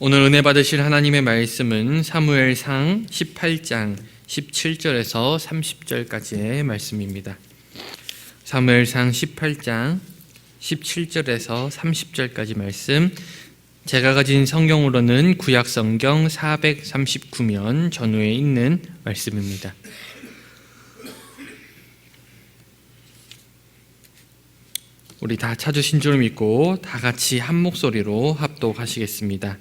오늘 은혜 받으실 하나님의 말씀은 사무엘상 18장 17절에서 30절까지의 말씀입니다. 사무엘상 18장 17절에서 30절까지 말씀 제가 가진 성경으로는 구약 성경 439면 전후에 있는 말씀입니다. 우리 다 찾으신 줄 믿고 다 같이 한 목소리로 합독하시겠습니다.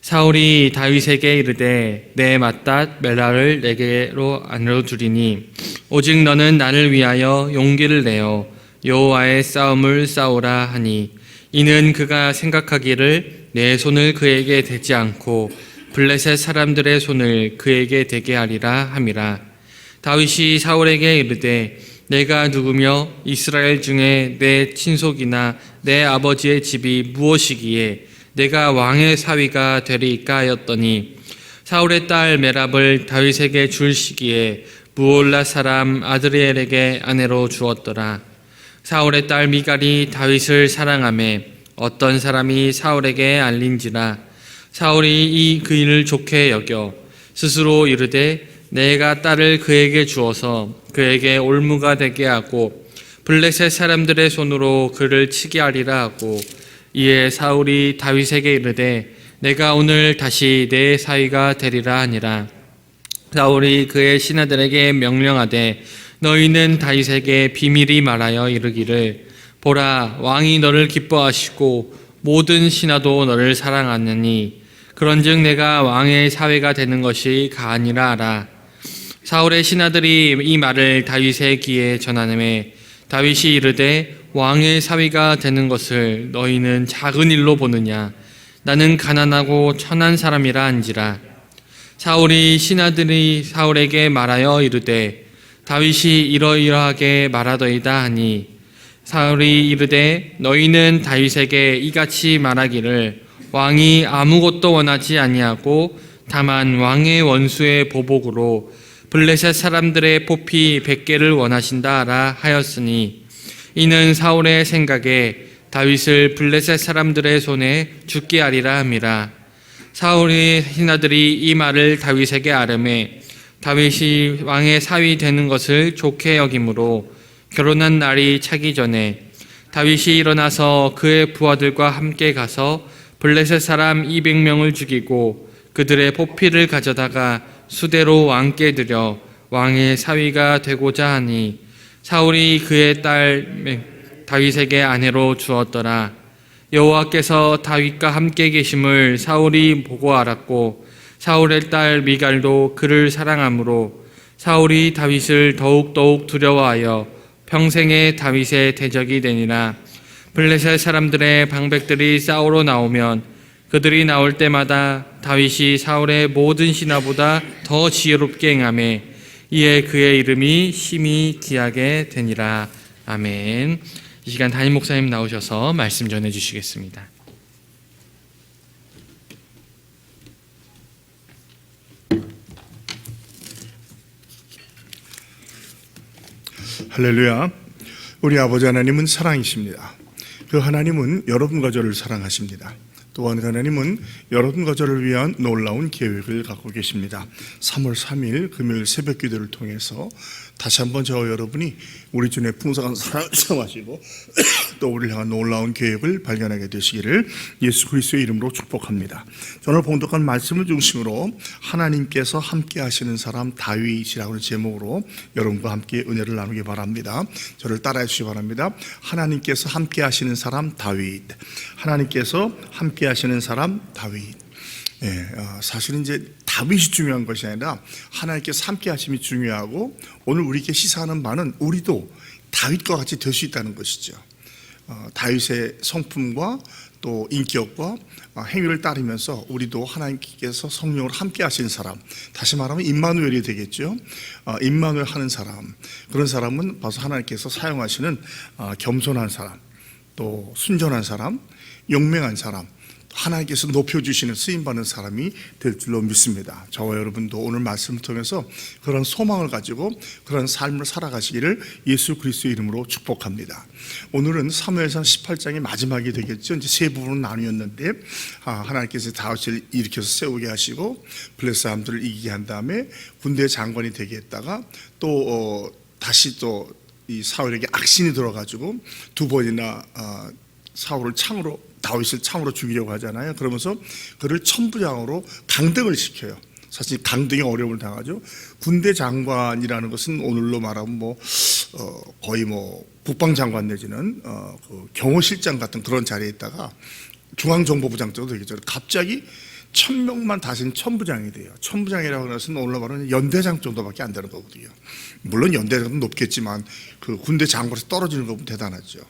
사울이 다윗에게 이르되 내 맏딸 멜라를 내게로 안으로 두리니 오직 너는 나를 위하여 용기를 내어 여호와의 싸움을 싸우라 하니 이는 그가 생각하기를 내 손을 그에게 대지 않고 블레셋 사람들의 손을 그에게 대게 하리라 함이라 다윗이 사울에게 이르되 내가 누구며 이스라엘 중에 내 친속이나 내 아버지의 집이 무엇이기에 내가 왕의 사위가 되리까 하였더니 사울의 딸 메랍을 다윗에게 줄 시기에 무올라 사람 아드리엘에게 아내로 주었더라. 사울의 딸 미갈이 다윗을 사랑하매 어떤 사람이 사울에게 알린지라 사울이 이그 일을 좋게 여겨 스스로 이르되 내가 딸을 그에게 주어서 그에게 올무가 되게 하고 블레셋 사람들의 손으로 그를 치게 하리라 하고 이에 사울이 다윗에게 이르되 내가 오늘 다시 내 사위가 되리라 하니라. 사울이 그의 신하들에게 명령하되 너희는 다윗에게 비밀이 말하여 이르기를 보라 왕이 너를 기뻐하시고 모든 신하도 너를 사랑하느니 그런즉 내가 왕의 사회가 되는 것이 가아니라 하라 사울의 신하들이 이 말을 다윗의 귀에 전하음에 다윗이 이르되 왕의 사위가 되는 것을 너희는 작은 일로 보느냐? 나는 가난하고 천한 사람이라 한지라. 사울이 신하들이 사울에게 말하여 이르되 다윗이 이러이러하게 말하더이다 하니 사울이 이르되 너희는 다윗에게 이같이 말하기를 왕이 아무것도 원하지 아니하고 다만 왕의 원수의 보복으로 블레셋 사람들의 포피 백개를 원하신다라 하였으니 이는 사울의 생각에 다윗을 블레셋 사람들의 손에 죽게 하리라 함이라. 사울의 신하들이 이 말을 다윗에게 아뢰매 다윗이 왕의 사위 되는 것을 좋게 여김으로 결혼한 날이 차기 전에 다윗이 일어나서 그의 부하들과 함께 가서 블레셋 사람 200명을 죽이고 그들의 포피를 가져다가 수대로 왕께 드려 왕의 사위가 되고자 하니 사울이 그의 딸 다윗에게 아내로 주었더라. 여호와께서 다윗과 함께 계심을 사울이 보고 알았고 사울의 딸 미갈도 그를 사랑하므로 사울이 다윗을 더욱 더욱 두려워하여 평생에 다윗의 대적이 되니라. 블레셋 사람들의 방백들이 싸우러 나오면 그들이 나올 때마다 다윗이 사울의 모든 신하보다 더 지혜롭게 행하매 이에 그의 이름이 심히 귀하게 되니라 아멘. 이 시간 담임 목사님 나오셔서 말씀 전해 주시겠습니다. 할렐루야. 우리 아버지 하나님은 사랑이십니다. 그 하나님은 여러분과 저를 사랑하십니다. 또한 하나님은 여러분과 저를 위한 놀라운 계획을 갖고 계십니다. 3월 3일 금요일 새벽 기도를 통해서 다시 한번 저와 여러분이 우리 주님의 풍성한 사랑을 체험하시고 또 우리를 향한 놀라운 계획을 발견하게 되시기를 예수 그리스도의 이름으로 축복합니다. 오늘 봉독한 말씀을 중심으로 하나님께서 함께 하시는 사람 다윗이라고 하는 제목으로 여러분과 함께 은혜를 나누기 바랍니다. 저를 따라해 주시기 바랍니다. 하나님께서 함께 하시는 사람 다윗. 하나님께서 함께 하시는 사람 다윗. 예, 어, 사실은 이제 다윗이 중요한 것이 아니라 하나님께서 함께 하심이 중요하고 오늘 우리에게 시사하는 바는 우리도 다윗과 같이 될 수 있다는 것이죠. 어, 다윗의 성품과 또 인격과 어, 행위를 따르면서 우리도 하나님께서 성령을 함께 하신 사람, 다시 말하면 임마누엘이 되겠죠. 어, 임마누엘 하는 사람, 그런 사람은 바로 하나님께서 사용하시는 어, 겸손한 사람, 또 순전한 사람, 용맹한 사람, 하나님께서 높여주시는 쓰임받는 사람이 될 줄로 믿습니다. 저와 여러분도 오늘 말씀을 통해서 그런 소망을 가지고 그런 삶을 살아가시기를 예수 그리스도의 이름으로 축복합니다. 오늘은 사무엘상 18장의 마지막이 되겠죠. 이제 세 부분으로 나뉘었는데 아, 하나님께서 다윗을 일으켜서 세우게 하시고 블레 사람들을 이기게 한 다음에 군대 장관이 되게 했다가 또 어, 다시 또 이 사울에게 악신이 들어가지고 두 번이나 어, 사울을 창으로 다윗을 창으로 죽이려고 하잖아요. 그러면서 그를 천부장으로 강등을 시켜요. 사실 강등의 어려움을 당하죠. 군대 장관이라는 것은 오늘로 말하면 뭐 어, 거의 뭐 국방장관 내지는 어, 그 경호실장 같은 그런 자리에 있다가 중앙정보부장 정도 되겠죠. 갑자기 천 명만 다신 천부장이 돼요. 천부장이라고 하는 것은 오늘로 말하면 연대장 정도밖에 안 되는 거거든요. 물론 연대장도 높겠지만 그 군대 장관에서 떨어지는 것보다 대단하죠.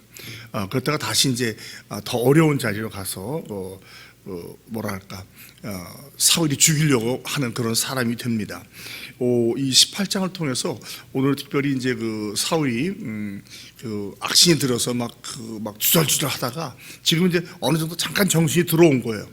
어, 그렇다가 다시 이제 어, 더 어려운 자리로 가서 어, 어, 뭐랄까 어, 사울이 죽이려고 하는 그런 사람이 됩니다. 오, 이 18장을 통해서 오늘 특별히 이제 그 사울이 음, 그 악신이 들어서 막 그막 주절주절 하다가 지금 이제 어느 정도 잠깐 정신이 들어온 거예요.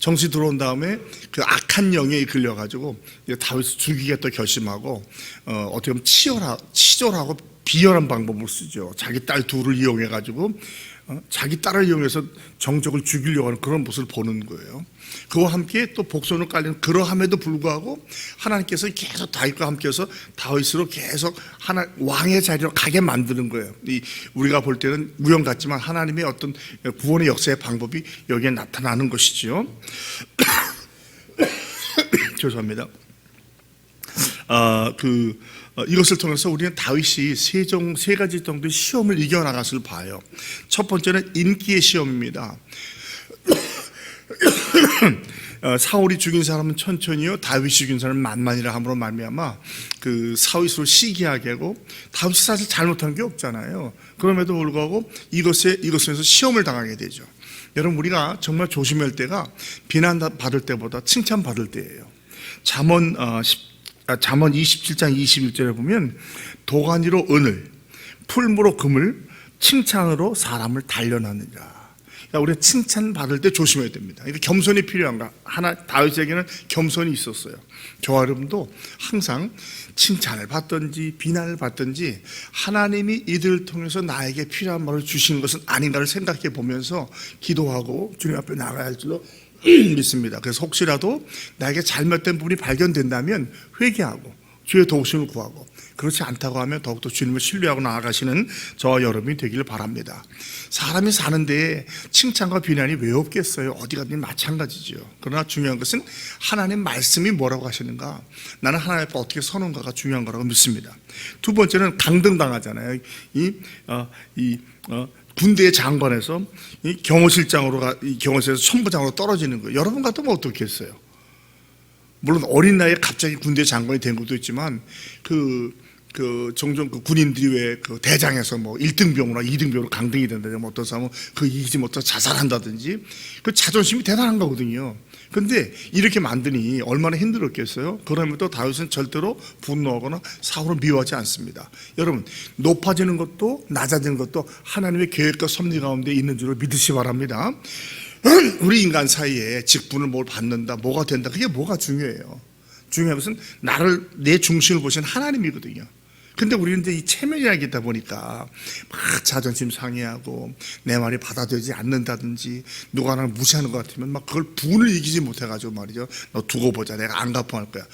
정신 들어온 다음에 그 악한 영에 이끌려가지고 다윗을 죽이겠다 결심하고 어, 어떻게 보면 치열하, 치졸하고 비열한 방법을 쓰죠. 자기 딸 둘을 이용해가지고 어, 자기 딸을 이용해서 정적을 죽이려고 하는 그런 모습을 보는 거예요. 그와 함께 또 복선을 깔리는 그러함에도 불구하고 하나님께서 계속 다윗과 함께해서 다윗으로 계속 하나 왕의 자리로 가게 만드는 거예요. 이 우리가 볼 때는 우연 같지만 하나님의 어떤 구원의 역사의 방법이 여기에 나타나는 것이지요. 죄송합니다. 아, 그 어, 이것을 통해서 우리는 다윗이 세종 세 가지 정도의 시험을 이겨 나갔을 봐요. 첫 번째는 인기의 시험입니다. 어, 사울이 죽인 사람은 천천히요, 다윗이 죽인 사람은 만만이라 함으로 말미암아 그 사윗으로 시기하게 하고 다윗이 사실 잘못한 게 없잖아요. 그럼에도 불구하고 이것에 이것에서 시험을 당하게 되죠. 여러분 우리가 정말 조심할 때가 비난 받을 때보다 칭찬 받을 때예요. 잠언 어, 10, 아, 잠언 27장 21절에 보면 도가니로 은을 풀무로 금을 칭찬으로 사람을 단련하느니라. 야, 우리가 칭찬 받을 때 조심해야 됩니다. 이게 겸손이 필요한가? 하나 다윗에게는 겸손이 있었어요. 여러분도 항상 칭찬을 받든지 비난을 받든지 하나님이 이들을 통해서 나에게 필요한 말을 주시는 것은 아닌가를 생각해 보면서 기도하고 주님 앞에 나가야 할 줄로 믿습니다. 그래서 혹시라도 나에게 잘못된 부분이 발견된다면 회개하고 주의 도우심을 구하고 그렇지 않다고 하면 더욱더 주님을 신뢰하고 나아가시는 저와 여러분이 되기를 바랍니다. 사람이 사는데 칭찬과 비난이 왜 없겠어요? 어디 가든 마찬가지죠. 그러나 중요한 것은 하나님 말씀이 뭐라고 하시는가? 나는 하나님 앞에 어떻게 서는가가 중요한 거라고 믿습니다. 두 번째는 강등당하잖아요. 이, 어, 이, 어, 군대의 장관에서 이 경호실장으로 가, 이 경호실에서 천부장으로 떨어지는 거예요. 여러분 같으면 어떻겠어요? 물론 어린 나이에 갑자기 군대 장관이 된 것도 있지만 그, 그 종종 그 군인들이 왜 그 대장에서 뭐 1등 병으로 2등 병으로 강등이 된다든지 뭐 어떤 사람은 그 이기지 못해 자살한다든지 그 자존심이 대단한 거거든요. 근데 이렇게 만드니 얼마나 힘들었겠어요? 그럼에도 다윗은 절대로 분노하거나 사울을 미워하지 않습니다. 여러분 높아지는 것도 낮아지는 것도 하나님의 계획과 섭리 가운데 있는 줄을 믿으시 바랍니다. 우리 인간 사이에 직분을 뭘 받는다, 뭐가 된다, 그게 뭐가 중요해요. 중요한 것은 나를 내 중심을 보신 하나님이거든요. 근데 우리는 이제 이 체면이라기다 보니까 막 자존심 상해하고 내 말이 받아들이지 않는다든지 누가 나를 무시하는 것 같으면 막 그걸 분을 이기지 못해가지고 말이죠. 너 두고 보자. 내가 안 갚아할 거야.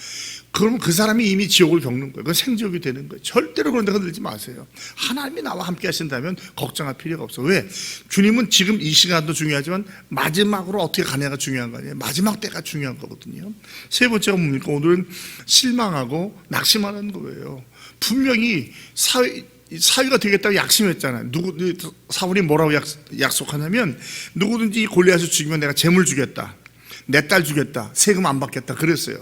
그러면 그 사람이 이미 지옥을 겪는 거예요. 그건 생지옥이 되는 거예요. 절대로 그런 데 흔들지 마세요. 하나님이 나와 함께 하신다면 걱정할 필요가 없어. 왜? 주님은 지금 이 시간도 중요하지만 마지막으로 어떻게 가냐가 중요한 거 아니에요. 마지막 때가 중요한 거거든요. 세 번째가 뭡니까? 오늘은 실망하고 낙심하는 거예요. 분명히 사회, 사위가 되겠다고 약심했잖아요. 누구 사울이 뭐라고 약, 약속하냐면 누구든지 이 골리앗을 죽이면 내가 재물 주겠다. 내 딸 주겠다. 세금 안 받겠다. 그랬어요.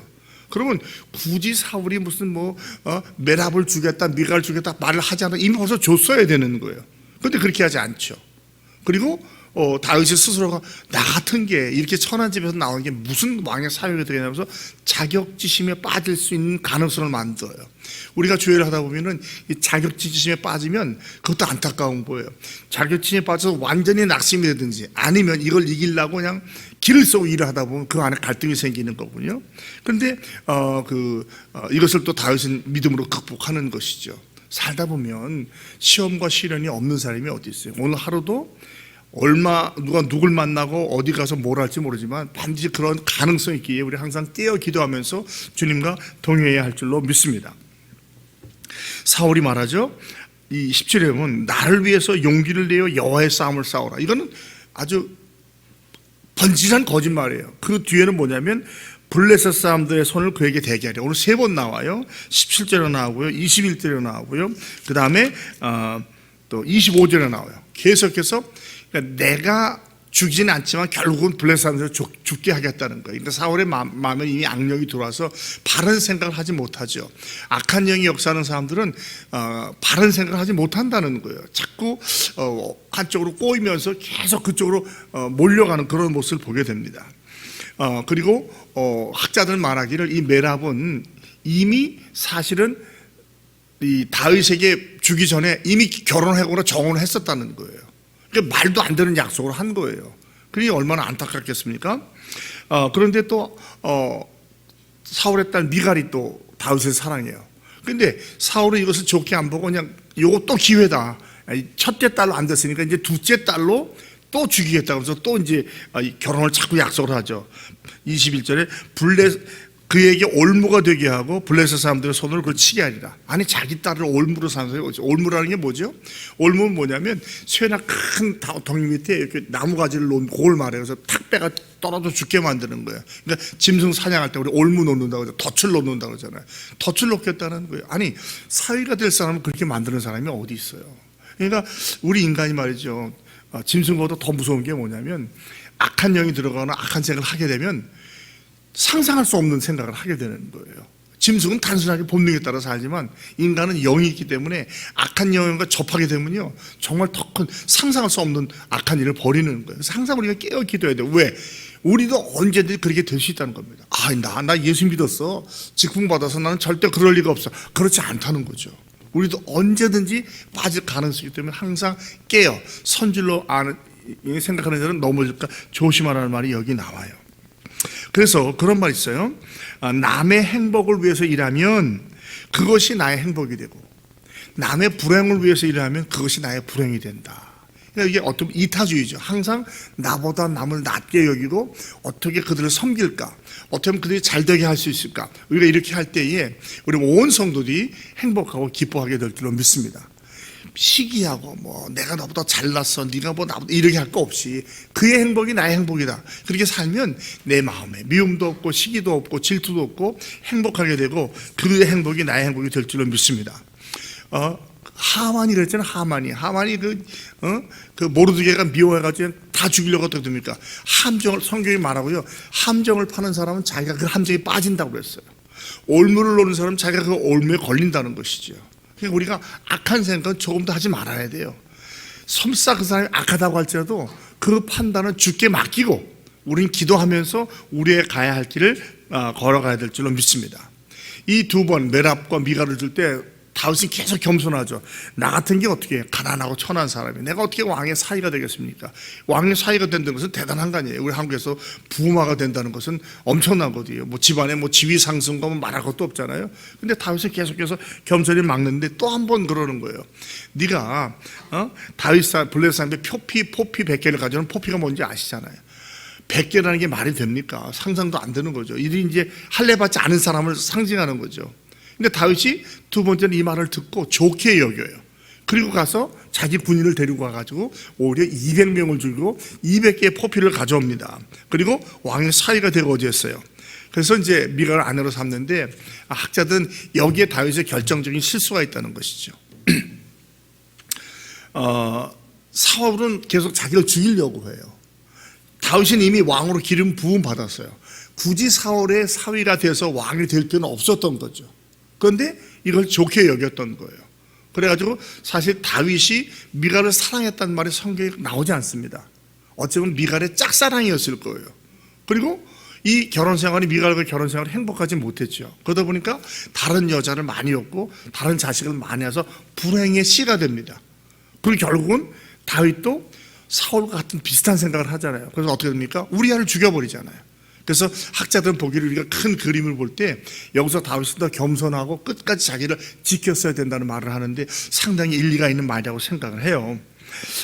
그러면 굳이 사울이 무슨 뭐 어, 메랍을 주겠다, 미가를 주겠다 말을 하지 않아 이미 벌써 줬어야 되는 거예요. 그런데 그렇게 하지 않죠. 그리고 어, 다윗이 스스로가 나 같은 게 이렇게 천한 집에서 나온 게 무슨 왕의 사역이 되냐면서 자격지심에 빠질 수 있는 가능성을 만들어요. 우리가 조회를 하다 보면은 이 자격지심에 빠지면 그것도 안타까운 거예요. 자격지심에 빠져서 완전히 낙심이 되든지 아니면 이걸 이기려고 그냥 길을 쏘고 일을 하다 보면 그 안에 갈등이 생기는 거군요. 그런데 어, 그 어, 이것을 또 다윗은 믿음으로 극복하는 것이죠. 살다 보면 시험과 시련이 없는 사람이 어디 있어요? 오늘 하루도 얼마 누가 누굴 만나고 어디 가서 뭘 할지 모르지만 반드시 그런 가능성이 있기에 우리 항상 깨어 기도하면서 주님과 동행해야 할 줄로 믿습니다. 사울이 말하죠. 이 17에 보면 나를 위해서 용기를 내어 여호와의 싸움을 싸우라. 이거는 아주 번지한 거짓말이에요. 그 뒤에는 뭐냐면 블레셋 사람들의 손을 그에게 대게 하려. 오늘 세 번 나와요. 17절에 나오고요. 21절에 나오고요. 그 다음에 어, 또 25절에 나와요. 계속해서 그러니까 내가 죽이지는 않지만 결국은 블레셋 사람들을 죽, 죽게 하겠다는 거예요. 그러니까 사울의 마음, 마음에 이미 악령이 들어와서 바른 생각을 하지 못하죠. 악한 영이 역사하는 사람들은 어, 바른 생각을 하지 못한다는 거예요. 자꾸 어, 한쪽으로 꼬이면서 계속 그쪽으로 어, 몰려가는 그런 모습을 보게 됩니다. 어, 그리고 어, 학자들 말하기를 이 메랍은 이미 사실은 이 다윗에게 주기 전에 이미 결혼하거나 정혼을 했었다는 거예요. 그러니까 말도 안 되는 약속을 한 거예요. 그러니 얼마나 안타깝겠습니까? 어, 그런데 또 어, 사울의 딸 미갈이 또 다윗을 사랑해요. 근데 사울은 이것을 좋게 안 보고 그냥 요거 또 기회다. 첫째 딸로 안 됐으니까 이제 둘째 딸로 또 죽이겠다 그래서 또 이제 아, 이 결혼을 자꾸 약속을 하죠. 21절에 블레 그에게 올무가 되게 하고 블레셋 사람들의 손을 그걸 치게 하리라. 아니 자기 딸을 올무로 사는 사람이 올무라는 게 뭐죠? 올무는 뭐냐면 쇠나 큰 다- 덩이 밑에 이렇게 나무 가지를 놓은 그걸 말해요. 그래서 탁 빼가 떨어져 죽게 만드는 거예요. 그러니까 짐승 사냥할 때 우리 올무 놓는다고 그러죠. 덫을 놓는다고 그러잖아요. 덫을 놓겠다는 거예요. 아니 사위가 될 사람은 그렇게 만드는 사람이 어디 있어요? 그러니까 우리 인간이 말이죠. 어, 짐승보다 더 무서운 게 뭐냐면 악한 영이 들어가거나 악한 생각을 하게 되면 상상할 수 없는 생각을 하게 되는 거예요. 짐승은 단순하게 본능에 따라 살지만 인간은 영이 있기 때문에 악한 영과 접하게 되면요 정말 더 큰 상상할 수 없는 악한 일을 벌이는 거예요. 항상 우리가 깨어 기도해야 돼요. 왜? 우리도 언제든지 그렇게 될 수 있다는 겁니다. 아, 나, 나 예수 믿었어. 직분 받아서 나는 절대 그럴 리가 없어. 그렇지 않다는 거죠. 우리도 언제든지 빠질 가능성이 있기 때문에 항상 깨어 선질로 아는 생각하는 자는 넘어질까 조심하라는 말이 여기 나와요. 그래서 그런 말 있어요. 아, 남의 행복을 위해서 일하면 그것이 나의 행복이 되고 남의 불행을 위해서 일하면 그것이 나의 불행이 된다. 그러니까 이게 어떤 이타주의죠. 항상 나보다 남을 낮게 여기고 어떻게 그들을 섬길까? 어떻게 그들이 잘 되게 할 수 있을까? 우리가 이렇게 할 때에 우리 온 성도들이 행복하고 기뻐하게 될 줄로 믿습니다. 시기하고 뭐 내가 너보다 잘났어 네가 뭐 나보다 이렇게 할 거 없이 그의 행복이 나의 행복이다. 그렇게 살면 내 마음에 미움도 없고 시기도 없고 질투도 없고 행복하게 되고 그의 행복이 나의 행복이 될 줄로 믿습니다. 어? 하만이 그랬잖아 하만이 하만이 그, 어? 그 모르드게가 미워해가지고 다 죽이려고 어떻게 됩니까? 함정을 성경이 말하고요. 함정을 파는 사람은 자기가 그 함정에 빠진다고 그랬어요. 올무를 놓는 사람은 자기가 그 올무에 걸린다는 것이죠 그러니까 우리가 악한 생각은 조금 더 하지 말아야 돼요. 설사 그 사람이 악하다고 할지라도 그 판단은 주께 맡기고 우리는 기도하면서 우리의 가야 할 길을 어, 걸어가야 될 줄로 믿습니다. 이 두 번 메랍과 미가를 줄 때 다윗이 계속 겸손하죠. 나 같은 게 어떻게 가난하고 천한 사람이 내가 어떻게 왕의 사이가 되겠습니까? 왕의 사이가 된다는 것은 대단한 거 아니에요. 우리 한국에서 부마가 된다는 것은 엄청난 거지요. 뭐 집안에 뭐 지위 상승과 뭐 말할 것도 없잖아요. 근데 다윗이 계속해서 겸손히 막는데 또 한 번 그러는 거예요. 네가 어? 다윗 사 블레셋 사람의 표피 포피 100개를 가져오는 포피가 뭔지 아시잖아요. 100개라는 게 말이 됩니까? 상상도 안 되는 거죠. 이들이 이제 할례 받지 않은 사람을 상징하는 거죠. 근데 다윗이 두 번째는 이 말을 듣고 좋게 여겨요. 그리고 가서 자기 군인을 데리고 가가지고 오히려 200명을 줄고 200개의 포피를 가져옵니다. 그리고 왕의 사이가 되고 어디였어요. 그래서 이제 미가를 아내로 삼는데 학자들은 여기에 다윗의 결정적인 실수가 있다는 것이죠. 어, 사울은 계속 자기를 죽이려고 해요. 다윗은 이미 왕으로 기름 부음 받았어요. 굳이 사울의 사위가 돼서 왕이 될 필요는 없었던 거죠. 그런데 이걸 좋게 여겼던 거예요. 그래가지고 사실 다윗이 미가를 사랑했다는 말이 성경에 나오지 않습니다. 어쩌면 미갈의 짝사랑이었을 거예요. 그리고 이 결혼 생활이 미갈과 결혼 생활이 행복하지 못했죠. 그러다 보니까 다른 여자를 많이 얻고 다른 자식을 많이 해서 불행의 씨가 됩니다. 그리고 결국은 다윗도 사울과 같은 비슷한 생각을 하잖아요. 그래서 어떻게 됩니까? 우리아를 죽여버리잖아요. 그래서 학자들은 보기를 우리가 큰 그림을 볼 때 여기서 다윗은 더 겸손하고 끝까지 자기를 지켰어야 된다는 말을 하는데 상당히 일리가 있는 말이라고 생각을 해요.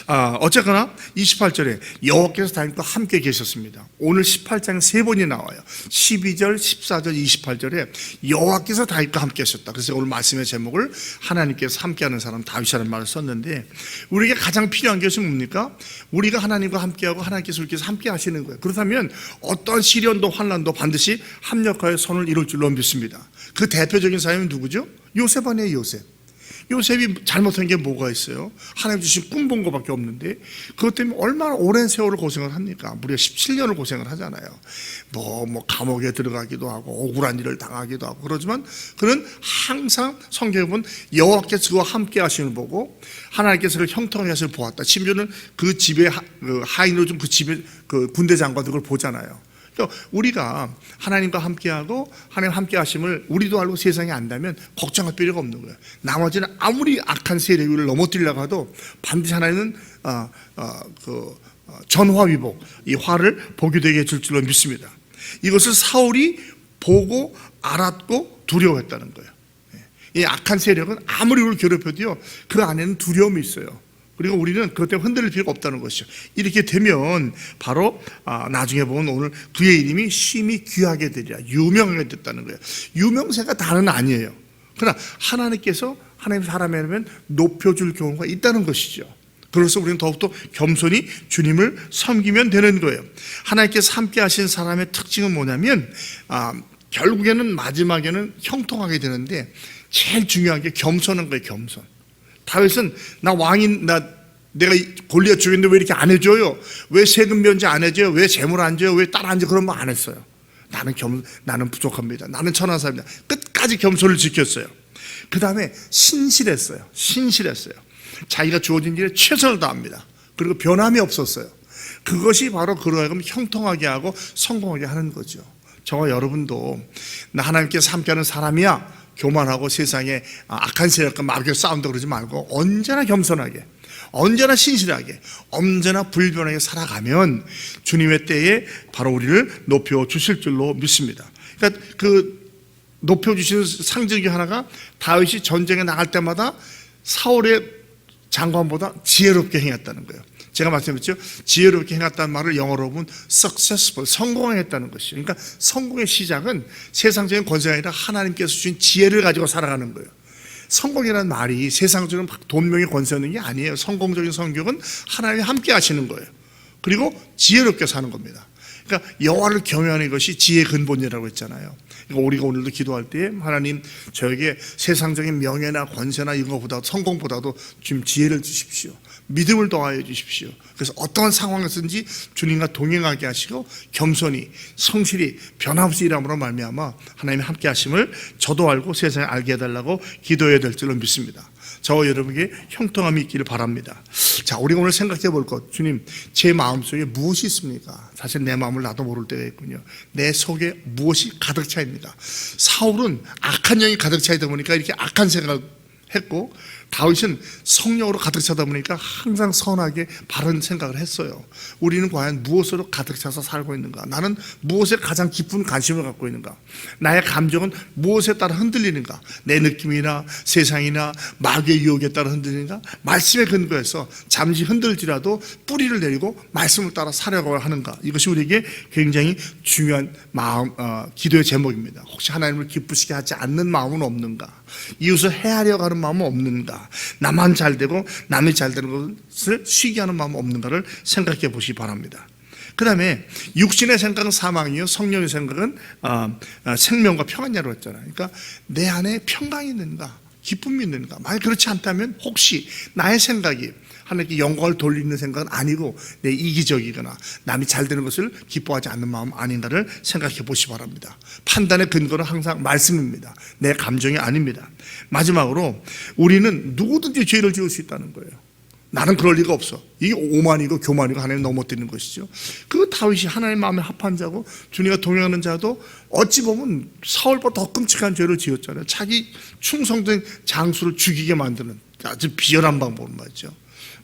아, 어쨌거나 28절에 여호와께서 다윗과 함께 계셨습니다. 오늘 18장에 세 번이 나와요. 12절, 14절, 28절에 여호와께서 다윗과 함께 하셨다. 그래서 오늘 말씀의 제목을 하나님께서 함께하는 사람 다윗이라는 말을 썼는데 우리에게 가장 필요한 것이 뭡니까? 우리가 하나님과 함께하고 하나님께서 우리께서 함께 하시는 거예요. 그렇다면 어떤 시련도 환란도 반드시 합력하여 선을 이룰 줄로 믿습니다. 그 대표적인 사람이 누구죠? 요셉 아니에요, 요셉. 요셉이 잘못한 게 뭐가 있어요? 하나님 주신 꿈 본 거밖에 없는데 그것 때문에 얼마나 오랜 세월을 고생을 합니까? 무려 17년을 고생을 하잖아요. 뭐, 뭐 감옥에 들어가기도 하고 억울한 일을 당하기도 하고 그러지만 그는 항상 성경에 보면 여호와께서 그와 함께 하시는 보고 하나님께서 그를 형통하게 보았다. 심지어는 그 집에 하, 그 하인으로 좀 그 집에 그 군대 장관들 을 보잖아요. 그러니까 우리가 하나님과 함께하고 하나님 함께 하심을 우리도 알고 세상에 안다면 걱정할 필요가 없는 거예요. 나머지는 아무리 악한 세력을 넘어뜨리려고 해도 반드시 하나님은 어, 어, 그 어, 전화위복 이 화를 보게 되게 해줄 줄로 믿습니다. 이것을 사울이 보고 알았고 두려워했다는 거예요. 이 악한 세력은 아무리 우리를 괴롭혀도요 그 안에는 두려움이 있어요. 그리고 우리는 그것 때문에 흔들릴 필요가 없다는 것이죠. 이렇게 되면 바로 아, 나중에 보면 오늘 그의 이름이 심히 귀하게 되리라 유명하게 됐다는 거예요. 유명세가 다는 아니에요. 그러나 하나님께서 하나님 사람이라면 높여줄 경우가 있다는 것이죠. 그래서 우리는 더욱더 겸손히 주님을 섬기면 되는 거예요. 하나님께서 함께 하신 사람의 특징은 뭐냐면 아, 결국에는 마지막에는 형통하게 되는데 제일 중요한 게 겸손한 거예요. 겸손. 다윗은 나 왕인 나 내가 골리앗 죽였는데 왜 이렇게 안 해줘요? 왜 세금 면제 안 해줘요? 왜 재물 안 줘요? 왜 딸 안 줘? 그런 거 안 했어요. 나는 겸 나는 부족합니다. 나는 천한 사람이다. 끝까지 겸손을 지켰어요. 그 다음에 신실했어요. 신실했어요. 자기가 주어진 일에 최선을 다합니다. 그리고 변함이 없었어요. 그것이 바로 그러하여금 형통하게 하고 성공하게 하는 거죠. 저와 여러분도 나 하나님께서 함께하는 사람이야. 교만하고 세상에 악한 세력과 마귀와 싸운다 그러지 말고 언제나 겸손하게 언제나 신실하게 언제나 불변하게 살아가면 주님의 때에 바로 우리를 높여 주실 줄로 믿습니다. 그러니까 그 높여 주시는 상징 중 하나가 다윗이 전쟁에 나갈 때마다 사울의 장관보다 지혜롭게 행했다는 거예요. 제가 말씀드렸죠. 지혜롭게 행했다는 말을 영어로 보면 successful, 성공했다는 것이죠. 그러니까 성공의 시작은 세상적인 권세가 아니라 하나님께서 주신 지혜를 가지고 살아가는 거예요. 성공이라는 말이 세상적인 돈명의 권세는 게 아니에요. 성공적인 성격은 하나님이 함께 하시는 거예요. 그리고 지혜롭게 사는 겁니다. 그러니까 여호와를 경외하는 것이 지혜의 근본이라고 했잖아요. 그러니까 우리가 오늘도 기도할 때 하나님 저에게 세상적인 명예나 권세나 이런 것보다 성공보다도 좀 지혜를 주십시오. 믿음을 더하여 주십시오. 그래서 어떠한 상황에서든지 주님과 동행하게 하시고 겸손히 성실히 변함없이 일함으로 말미암아 하나님의 함께 하심을 저도 알고 세상에 알게 해달라고 기도해야 될 줄로 믿습니다. 저와 여러분에게 형통함이 있기를 바랍니다. 자, 우리가 오늘 생각해 볼 것, 주님, 제 마음속에 무엇이 있습니까? 사실 내 마음을 나도 모를 때가 있군요. 내 속에 무엇이 가득 차 있습니까? 사울은 악한 영이 가득 차 있다 보니까 이렇게 악한 생각을 했고, 다윗은 성령으로 가득 차다 보니까 항상 선하게 바른 생각을 했어요. 우리는 과연 무엇으로 가득 차서 살고 있는가? 나는 무엇에 가장 깊은 관심을 갖고 있는가? 나의 감정은 무엇에 따라 흔들리는가? 내 느낌이나 세상이나 마귀의 유혹에 따라 흔들리는가? 말씀에 근거해서 잠시 흔들지라도 뿌리를 내리고 말씀을 따라 살아가야 하는가? 이것이 우리에게 굉장히 중요한 마음, 어, 기도의 제목입니다. 혹시 하나님을 기쁘시게 하지 않는 마음은 없는가? 이웃을 해하려고 하는 마음은 없는가? 나만 잘 되고 남이 잘 되는 것을 쉬게 하는 마음은 없는가를 생각해 보시기 바랍니다. 그 다음에 육신의 생각은 사망이요 성령의 생각은 어, 어, 생명과 평안이라고 했잖아요. 그러니까 내 안에 평강이 있는가, 기쁨이 있는가. 만약 그렇지 않다면 혹시 나의 생각이 하나님께 영광을 돌리는 생각은 아니고 내 이기적이거나 남이 잘 되는 것을 기뻐하지 않는 마음 아닌가를 생각해 보시기 바랍니다. 판단의 근거는 항상 말씀입니다. 내 감정이 아닙니다. 마지막으로 우리는 누구든지 죄를 지을 수 있다는 거예요. 나는 그럴 리가 없어. 이게 오만이고 교만이고 하나님 넘어뜨리는 것이죠. 그 다윗이 하나님 마음에 합한 자고 주님과 동행하는 자도 어찌 보면 사울보다 더 끔찍한 죄를 지었잖아요. 자기 충성된 장수를 죽이게 만드는 아주 비열한 방법을 말이죠.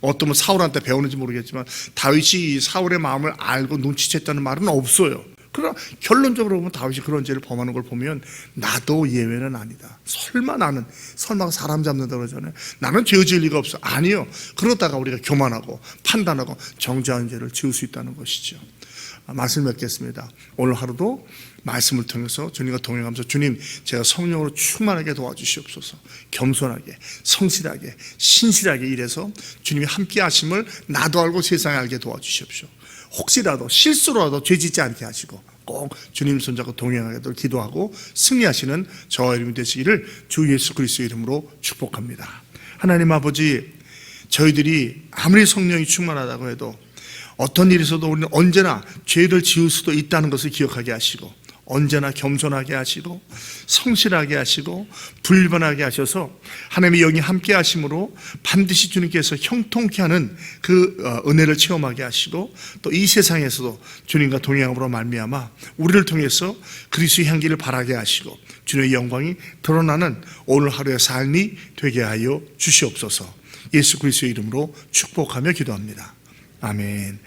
어떤 분 사울한테 배우는지 모르겠지만 다윗이 사울의 마음을 알고 눈치챘다는 말은 없어요. 그러나 결론적으로 보면 다윗이 그런 죄를 범하는 걸 보면 나도 예외는 아니다. 설마 나는 설마 사람 잡는다 그러잖아요. 나는 죄 지을 리가 없어. 아니요. 그러다가 우리가 교만하고 판단하고 정죄한 죄를 지을 수 있다는 것이죠. 아, 말씀 맺겠습니다. 오늘 하루도 말씀을 통해서 주님과 동행하면서 주님 제가 성령으로 충만하게 도와주시옵소서 겸손하게 성실하게 신실하게 일해서 주님이 함께 하심을 나도 알고 세상에 알게 도와주시옵소서 혹시라도 실수로라도 죄 짓지 않게 하시고 꼭 주님 손잡고 동행하게도 기도하고 승리하시는 저와 이름이 되시기를 주 예수 그리스도 이름으로 축복합니다. 하나님 아버지 저희들이 아무리 성령이 충만하다고 해도 어떤 있어도 우리는 언제나 죄를 지을 수도 있다는 것을 기억하게 하시고 언제나 겸손하게 하시고 성실하게 하시고 불변하게 하셔서 하나님의 영이 함께 하심으로 반드시 주님께서 형통케 하는 그 어, 은혜를 체험하게 하시고 또 이 세상에서도 주님과 동행함으로 말미암아 우리를 통해서 그리스도의 향기를 바라게 하시고 주님의 영광이 드러나는 오늘 하루의 삶이 되게 하여 주시옵소서 예수 그리스도의 이름으로 축복하며 기도합니다. 아멘.